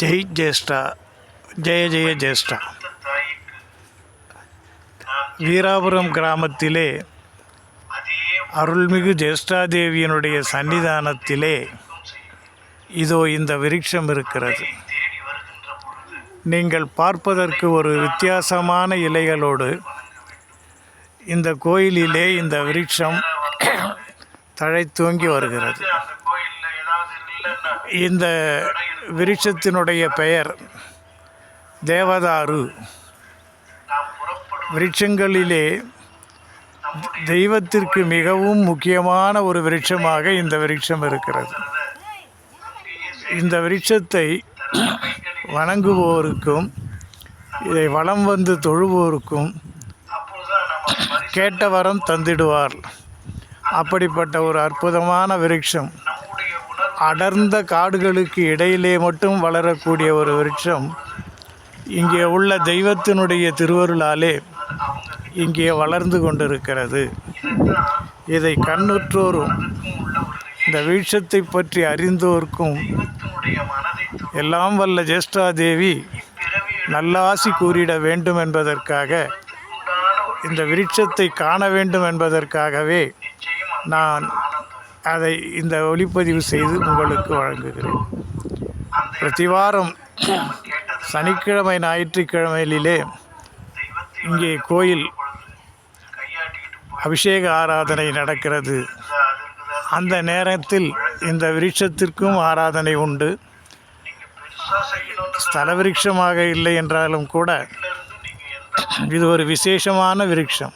ஜெய் ஜேஷ்டா ஜெய ஜெய ஜேஷ்டா. வீராபுரம் கிராமத்திலே அருள்மிகு ஜேஷ்டாதேவியனுடைய சன்னிதானத்திலே இதோ இந்த விருட்சம் இருக்கிறது. நீங்கள் பார்ப்பதற்கு ஒரு வித்தியாசமான இலைகளோடு இந்த கோயிலிலே இந்த விருட்சம் தழைத்தோங்கி வருகிறது. இந்த விருட்சத்தினுடைய பெயர் தேவதாரு. விருட்சங்களிலே தெய்வத்திற்கு மிகவும் முக்கியமான ஒரு விருட்சமாக இந்த விருட்சம் இருக்கிறது. இந்த விருட்சத்தை வணங்குவோருக்கும் இதை வலம் வந்து தொழுவோருக்கும் கேட்டவரம் கேட்ட வரம் தந்திடுவார். அப்படிப்பட்ட ஒரு அற்புதமான விருட்சம் அடர்ந்த காடுகளுக்கு இடையிலே மட்டும் வளரக்கூடிய ஒரு விருட்சம் இங்கே உள்ள தெய்வத்தினுடைய திருவருளாலே இங்கே வளர்ந்து கொண்டிருக்கிறது. இதை கண்ணுற்றோரும் இந்த விருட்சத்தை பற்றி அறிந்தோர்க்கும் எல்லாம் வல்ல ஜேஷ்டாதேவி தேவி நல்லாசி கூறிட வேண்டும் என்பதற்காக இந்த விருட்சத்தை காண வேண்டும் என்பதற்காகவே நான் அதை இந்த ஒளிப்பதிவு செய்து உங்களுக்கு வழங்குகிறேன். அந்த பிரதிவாரம் சனிக்கிழமை ஞாயிற்றுக்கிழமையிலே இங்கே கோயில் அபிஷேக ஆராதனை நடக்கிறது. அந்த நேரத்தில் இந்த விருட்சத்திற்கும் ஆராதனை உண்டு. ஸ்தல விருட்சமாக இல்லை என்றாலும் கூட இது ஒரு விசேஷமான விருட்சம்.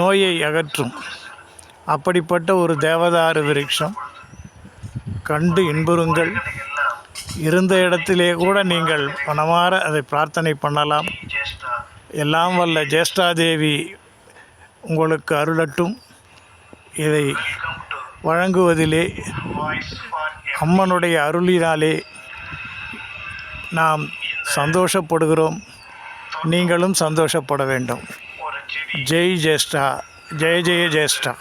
நோயை அகற்றும். அப்படிப்பட்ட ஒரு தேவதாரு விருட்சம் கண்டு இன்புறுங்கள். இருந்த இடத்திலே கூட நீங்கள் மனமாற அதை பிரார்த்தனை பண்ணலாம். எல்லாம் வல்ல ஜேஷ்டாதேவி உங்களுக்கு அருளட்டும். இதை வழங்குவதிலே அம்மனுடைய அருளினாலே நாம் சந்தோஷப்படுகிறோம். நீங்களும் சந்தோஷப்பட வேண்டும். ஜெய் ஜேஷ்டா ஜெய ஜெய ஜேஷ்டா.